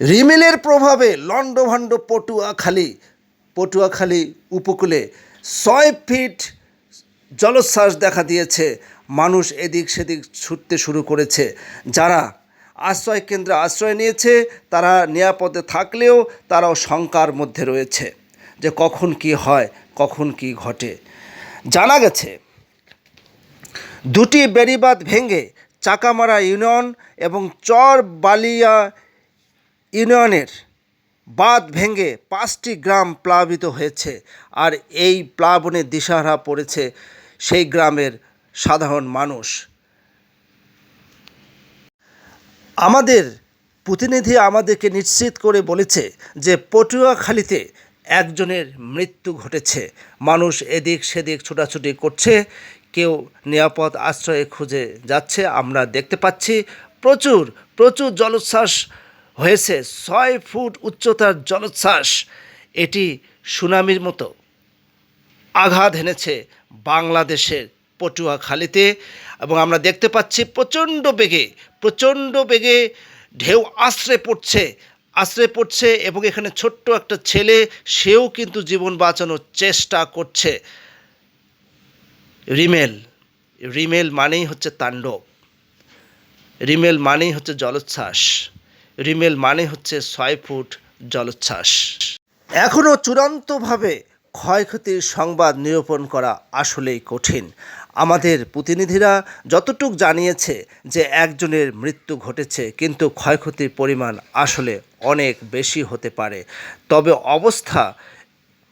রিমেলের প্রভাবে লণ্ডভণ্ড পটুয়াখালী পটুয়াখালী উপকূলে ছয় ফিট জলোচ্ছ্বাস দেখা দিয়েছে। মানুষ এদিক সেদিক ছুটতে শুরু করেছে। যারা আশ্রয় কেন্দ্রে আশ্রয় নিয়েছে, তারা নিরাপদে থাকলেও তারাও শঙ্কার মধ্যে রয়েছে যে কখন কি হয়, কখন কি ঘটে। জানা গেছে, দুটি বেড়িবাঁধ ভেঙে চাকামারা ইউনিয়ন এবং চর বালিয়া ইউনিয়নের বাঁধ ভেঙে পাঁচটি গ্রাম প্লাবিত হয়েছে আর এই প্লাবনে দিশাহারা পড়েছে সেই গ্রামের সাধারণ মানুষ। আমাদের প্রতিনিধি আমাদেরকে নিশ্চিত করে বলেছে যে পটুয়াখালীতে একজনের মৃত্যু ঘটেছে। মানুষ এদিক সেদিক ছোটাছুটি করছে, কেউ নিরাপদ আশ্রয়ে খুঁজে যাচ্ছে। আমরা দেখতে পাচ্ছি প্রচুর প্রচুর জলোচ্ছ্বাস হয়েছে ছয় ফুট উচ্চতার জলোচ্ছ্বাস। এটি সুনামির মতো আঘাত এনেছে বাংলাদেশের পটুয়াখালীতে এবং আমরা দেখতে পাচ্ছি প্রচণ্ড বেগে প্রচণ্ড বেগে ঢেউ আশ্রে পড়ছে আশ্রে পড়ছে এবং এখানে ছোট্ট একটা ছেলে, সেও কিন্তু জীবন বাঁচানোর চেষ্টা করছে। রিমেল রিমেল মানেই হচ্ছে তাণ্ডব। রিমেল মানেই হচ্ছে জলোচ্ছ্বাস। রিমেল মানে হচ্ছে ছয় ফুট জলোচ্ছ্বাস। এখনও চূড়ান্তভাবে ক্ষয়ক্ষতির সংবাদ নিরূপণ করা আসলেই কঠিন। আমাদের প্রতিনিধিরা যতটুক জানিয়েছে যে একজনের মৃত্যু ঘটেছে, কিন্তু ক্ষয়ক্ষতির পরিমাণ আসলে অনেক বেশি হতে পারে। তবে অবস্থা,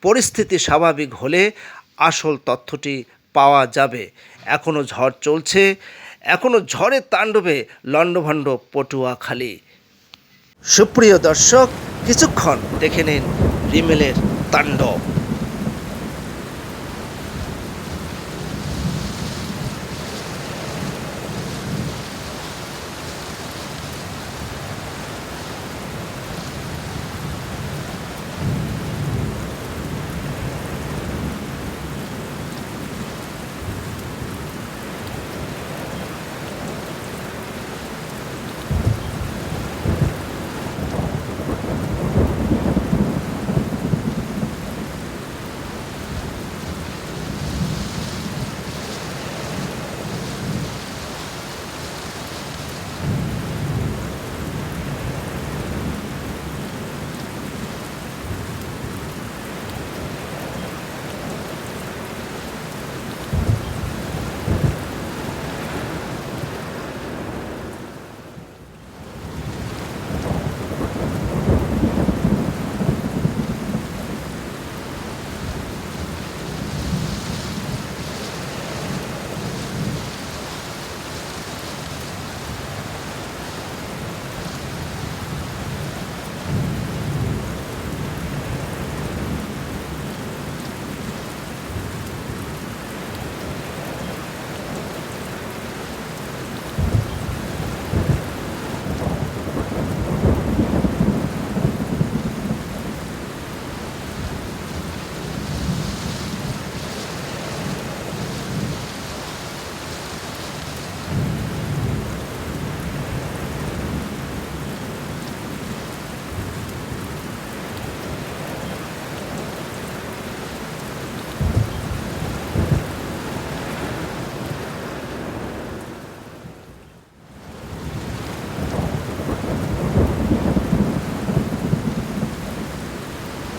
পরিস্থিতি স্বাভাবিক হলে আসল তথ্যটি পাওয়া যাবে। এখনও ঝড় চলছে। এখনও ঝড়ের তাণ্ডবে লণ্ডভণ্ড পটুয়াখালী। সুপ্রিয় দর্শক কিছুক্ষণ দেখে নিন রিমেলের তাণ্ডব।